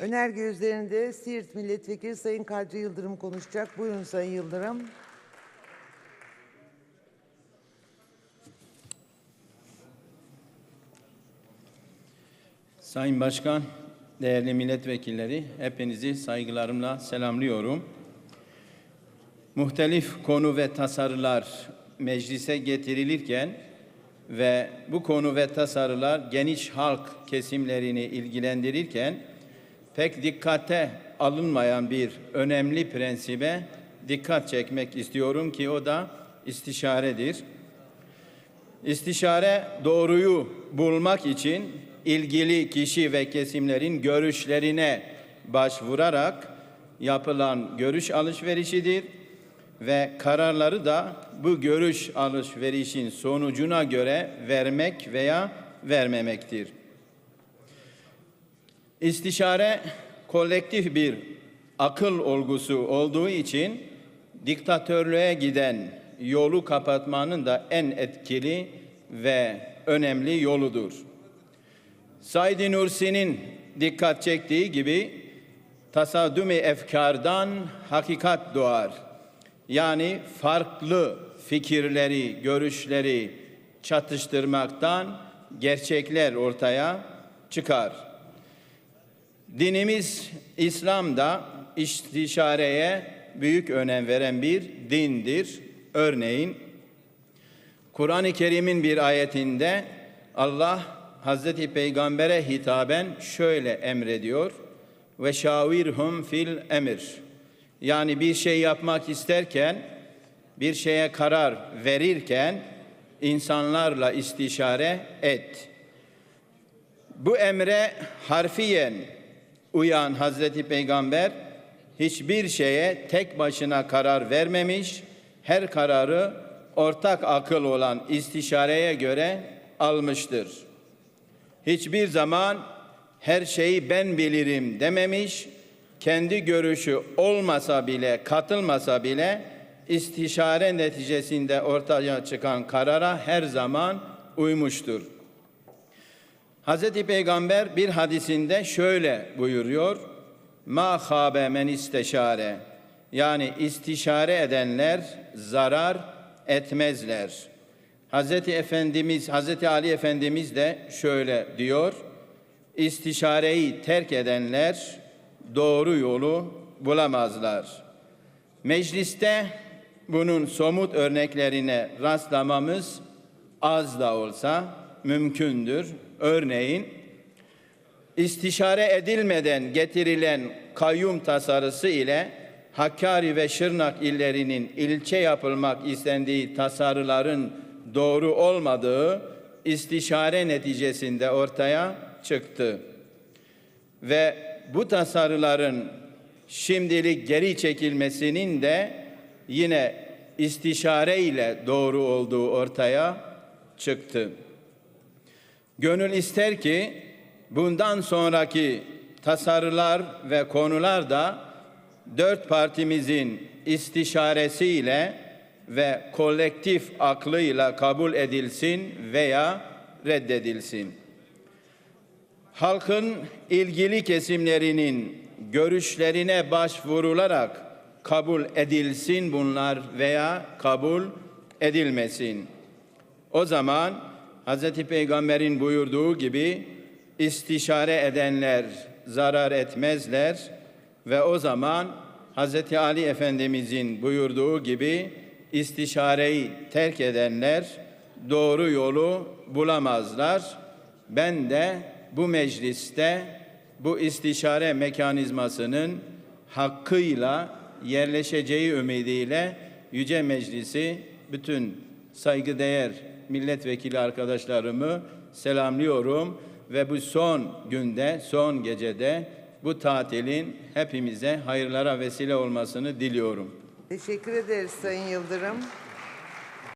Önerge üzerinde Siirt Milletvekili Sayın Kadri Yıldırım konuşacak. Buyurun Sayın Yıldırım. Sayın Başkan, değerli milletvekilleri, hepinizi saygılarımla selamlıyorum. Muhtelif konu ve tasarılar meclise getirilirken ve bu konu ve tasarılar geniş halk kesimlerini ilgilendirirken pek dikkate alınmayan bir önemli prensibe dikkat çekmek istiyorum ki o da istişaredir. İstişare doğruyu bulmak için ilgili kişi ve kesimlerin görüşlerine başvurarak yapılan görüş alışverişidir ve kararları da bu görüş alışverişin sonucuna göre vermek veya vermemektir. İstişare kolektif bir akıl olgusu olduğu için diktatörlüğe giden yolu kapatmanın da en etkili ve önemli yoludur. Said Nursi'nin dikkat çektiği gibi tasadümi efkardan hakikat doğar. Yani farklı fikirleri, görüşleri çatıştırmaktan gerçekler ortaya çıkar. Dinimiz İslam'da istişareye büyük önem veren bir dindir. Örneğin Kur'an-ı Kerim'in bir ayetinde Allah Hazreti Peygamber'e hitaben şöyle emrediyor. Ve şavirhum fil emir. Yani bir şey yapmak isterken, bir şeye karar verirken insanlarla istişare et. Bu emre harfiyen uyan Hazreti Peygamber hiçbir şeye tek başına karar vermemiş, her kararı ortak akıl olan istişareye göre almıştır. Hiçbir zaman her şeyi ben bilirim dememiş, kendi görüşü olmasa bile, katılmasa bile istişare neticesinde ortaya çıkan karara her zaman uymuştur. Hazreti Peygamber bir hadisinde şöyle buyuruyor. Ma habe men isteşare. Yani istişare edenler zarar etmezler. Hazreti Efendimiz, Hazreti Ali Efendimiz de şöyle diyor. İstişareyi terk edenler doğru yolu bulamazlar. Mecliste bunun somut örneklerine rastlamamız az da olsa mümkündür. Örneğin istişare edilmeden getirilen kayyum tasarısı ile Hakkari ve Şırnak illerinin ilçe yapılmak istendiği tasarıların doğru olmadığı istişare neticesinde ortaya çıktı. Ve bu tasarıların şimdilik geri çekilmesinin de yine istişare ile doğru olduğu ortaya çıktı. Gönül ister ki bundan sonraki tasarılar ve konular da dört partimizin istişaresiyle ve kolektif aklıyla kabul edilsin veya reddedilsin. Halkın ilgili kesimlerinin görüşlerine başvurularak kabul edilsin bunlar veya kabul edilmesin. O zaman Hz. Peygamber'in buyurduğu gibi istişare edenler zarar etmezler ve o zaman Hz. Ali Efendimizin buyurduğu gibi istişareyi terk edenler doğru yolu bulamazlar. Ben de bu mecliste bu istişare mekanizmasının hakkıyla yerleşeceği ümidiyle Yüce Meclisi bütün saygıdeğer milletvekili arkadaşlarımı selamlıyorum ve bu son günde, son gecede bu tatilin hepimize hayırlara vesile olmasını diliyorum. Teşekkür ederiz Sayın Yıldırım.